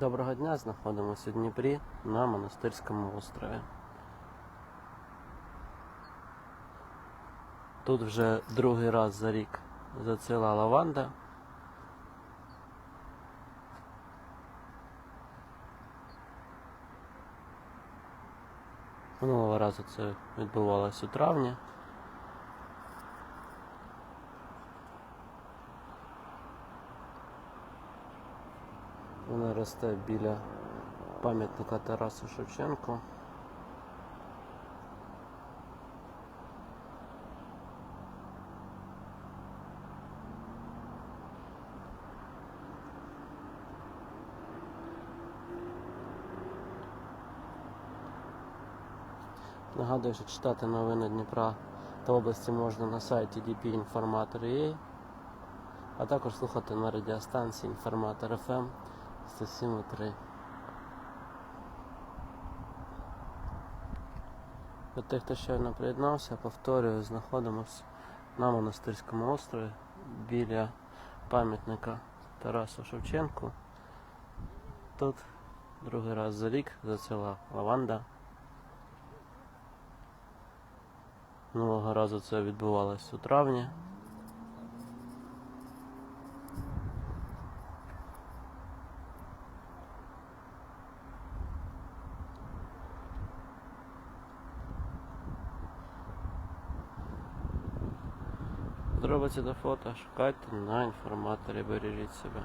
Доброго дня, знаходимося у Дніпрі на монастирському острові. Тут вже другий раз за рік зацвіла лаванда. Минулого разу це відбувалося у травні. Вона росте біля пам'ятника Тарасу Шевченку. Нагадую, що читати новини Дніпра та області можна на сайті dpinformator.ua, а також слухати на радіостанції Інформатор FM 107.3. Для тих, хто щойно приєднався, повторюю, знаходимося на монастирському острові біля пам'ятника Тарасу Шевченку. Тут другий раз за рік зацвіла лаванда. Минулого разу це відбувалось у травні. Подробиці до фото шукайте на інформаторі, бережіть себе.